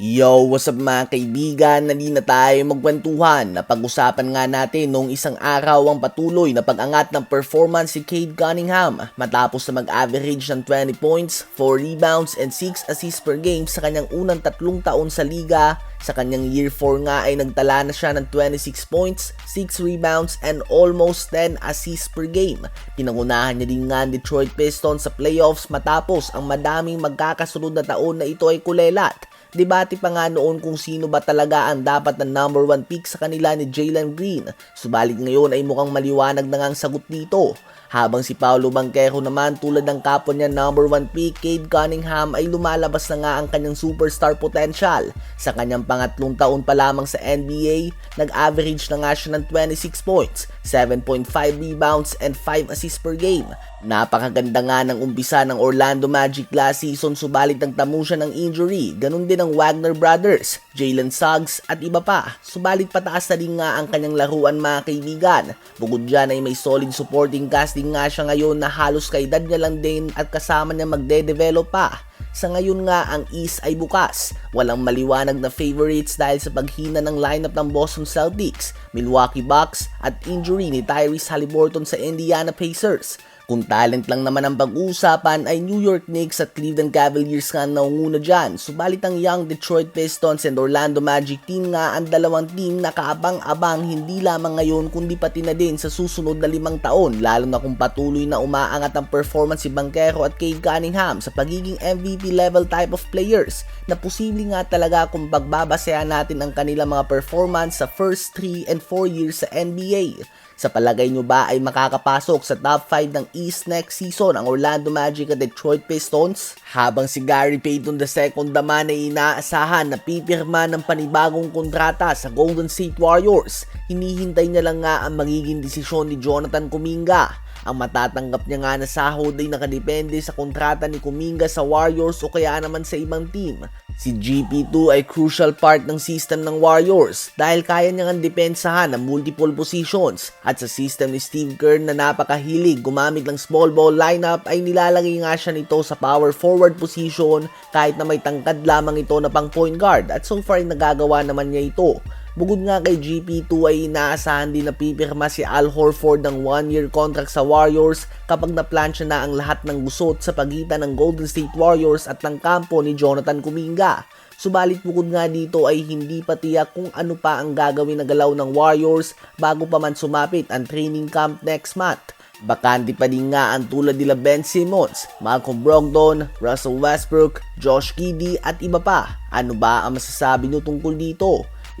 Yo, what's up mga kaibigan? Nali na tayo magkwentuhan. Napag-usapan nga natin noong isang araw ang patuloy na pag-angat ng performance si Cade Cunningham matapos na mag-average ng 20 points, 4 rebounds, and 6 assists per game sa kanyang unang tatlong taon sa liga. Sa kanyang year 4 nga ay nagtala na siya ng 26 points, 6 rebounds, and almost 10 assists per game. Pinangunahan niya din nga ang Detroit Pistons sa playoffs matapos ang madaming magkakasunod na taon na ito ay kulelat. Debate pa nga noon kung sino ba talaga ang dapat na number 1 pick sa kanila ni Jalen Green. Subalit ngayon ay mukhang maliwanag na nga ang sagot dito. Habang si Paolo Banquero naman tulad ng kapwa niya number 1 pick, Cade Cunningham ay lumalabas na nga ang kanyang superstar potential. Sa kanyang pangatlong taon pa lamang sa NBA, nag-average na nga siya ng 26 points, 7.5 rebounds, and 5 assists per game. Napakaganda nga ng umpisa ng Orlando Magic last season subalit nagtamo siya ng injury. Ganun din ang Wagner Brothers, Jalen Suggs at iba pa. Subalit pataas na din nga ang kanyang laruan mga kaibigan. Bukod dyan ay may solid supporting cast din nga siya ngayon na halos kaedad niya lang din at kasama niya magde-develop pa. Sa ngayon nga ang East ay bukas. Walang maliwanag na favorites dahil sa paghina ng lineup ng Boston Celtics, Milwaukee Bucks at injury ni Tyrese Halliburton sa Indiana Pacers. Kung talent lang naman ang pag-uusapan ay New York Knicks at Cleveland Cavaliers nga naunguna dyan. Subalit ang young Detroit Pistons and Orlando Magic team nga ang dalawang team na kaabang-abang hindi lamang ngayon kundi pati na din sa susunod na limang taon lalo na kung patuloy na umaangat ang performance si Banquero at Cade Cunningham sa pagiging MVP level type of players na posible nga talaga kung pagbabasehan natin ang kanilang mga performance sa first 3 and 4 years sa NBA. Sa palagay nyo ba ay makakapasok sa top 5 ng East next season ang Orlando Magic at Detroit Pistons? Habang si Gary Payton II naman ay inaasahan na pipirma ng panibagong kontrata sa Golden State Warriors, hinihintay niya lang nga ang magiging desisyon ni Jonathan Kuminga. Ang matatanggap niya nga na sahod ay nakadepende sa kontrata ni Kuminga sa Warriors o kaya naman sa ibang team. Si GP2 ay crucial part ng system ng Warriors dahil kaya niyang depensahan ng multiple positions at sa system ni Steve Kerr na napakahilig gumamit ng small ball lineup ay nilalagay nga siya nito sa power forward position kahit na may tangkad lamang ito na pang point guard at so far ay nagagawa naman niya ito. Bukod nga kay GP2 ay inaasahan din na pipirma si Al Horford ng one-year contract sa Warriors kapag naplansya na ang lahat ng gusot sa pagitan ng Golden State Warriors at ng kampo ni Jonathan Kuminga. Subalit bukod nga dito ay hindi pa tiyak kung ano pa ang gagawin na galaw ng Warriors bago pa man sumapit ang training camp next month. Bakante pa din nga ang tulad nila Ben Simmons, Malcolm Brogdon, Russell Westbrook, Josh Giddey at iba pa. Ano ba ang masasabi nyo tungkol dito?